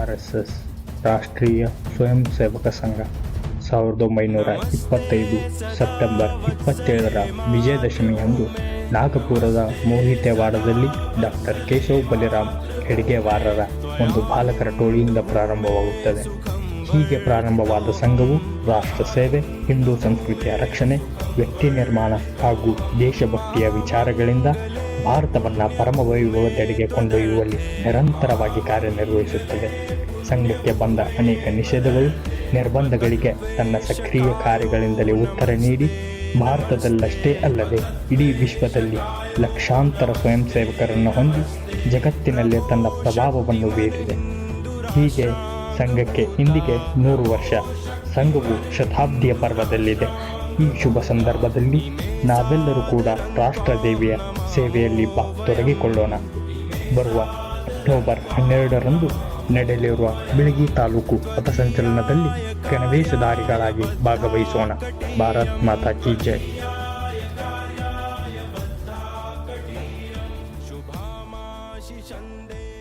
R S S ರಾಷ್ಟ್ರೀಯ ಸ್ವಯಂ ಸೇವಕ ಸಂಘ ಸಾವಿರದ ಒಂಬೈನೂರ ಇಪ್ಪತ್ತೈದು ಸೆಪ್ಟೆಂಬರ್ ಇಪ್ಪತ್ತೇಳರ ವಿಜಯದಶಮಿಯಂದು ನಾಗಪುರದ ಮೋಹಿತೆವಾಡದಲ್ಲಿ ಡಾಕ್ಟರ್ ಕೇಶವ್ ಬಲಿರಾಮ್ ಹೆಡ್ಗೆವಾರರ ಒಂದು ಬಾಲಕರ ಟೋಳಿಯಿಂದ ಪ್ರಾರಂಭವಾಗುತ್ತದೆ. ಹೀಗೆ ಪ್ರಾರಂಭವಾದ ಸಂಘವು ರಾಷ್ಟ್ರ ಸೇವೆ, ಹಿಂದೂ ಸಂಸ್ಕೃತಿಯ ರಕ್ಷಣೆ, ವ್ಯಕ್ತಿ ನಿರ್ಮಾಣ ಹಾಗೂ ದೇಶಭಕ್ತಿಯ ವಿಚಾರಗಳಿಂದ ಭಾರತವನ್ನು ಪರಮ ವೈಭವದೆಡೆಗೆ ಕೊಂಡೊಯ್ಯುವಲ್ಲಿ ನಿರಂತರವಾಗಿ ಕಾರ್ಯನಿರ್ವಹಿಸುತ್ತದೆ. ಸಂಘಕ್ಕೆ ಬಂದ ಅನೇಕ ನಿಷೇಧಗಳು, ನಿರ್ಬಂಧಗಳಿಗೆ ತನ್ನ ಸಕ್ರಿಯ ಕಾರ್ಯಗಳಿಂದಲೇ ಉತ್ತರ ನೀಡಿ, ಭಾರತದಲ್ಲಷ್ಟೇ ಅಲ್ಲದೆ ಇಡೀ ವಿಶ್ವದಲ್ಲಿ ಲಕ್ಷಾಂತರ ಸ್ವಯಂ ಸೇವಕರನ್ನು ಹೊಂದಿ ಜಗತ್ತಿನಲ್ಲಿ ತನ್ನ ಪ್ರಭಾವವನ್ನು ಬೀರಿದೆ. ಹೀಗೆ ಸಂಘಕ್ಕೆ ಇಂದಿಗೆ ನೂರು ವರ್ಷ, ಸಂಘವು ಶತಾಬ್ದಿಯ ಪರ್ವದಲ್ಲಿದೆ. ಈ ಶುಭ ಸಂದರ್ಭದಲ್ಲಿ ನಾವೆಲ್ಲರೂ ಕೂಡ ರಾಷ್ಟ್ರದೇವಿಯ ಸೇವೆಯಲ್ಲಿ ಬಾ, ತೊಡಗಿಕೊಳ್ಳೋಣ. ಬರುವ ಅಕ್ಟೋಬರ್ ಹನ್ನೆರಡರಂದು ನಡೆಯಲಿರುವ ಬೆಳಗಿ ತಾಲೂಕು ಪಥಸಂಚಲನದಲ್ಲಿ ಗಣವೇಶಧಾರಿಗಳಾಗಿ ಭಾಗವಹಿಸೋಣ. ಭಾರತ್ ಮಾತಾ ಕಿ ಜೈ. ಚಂದೇ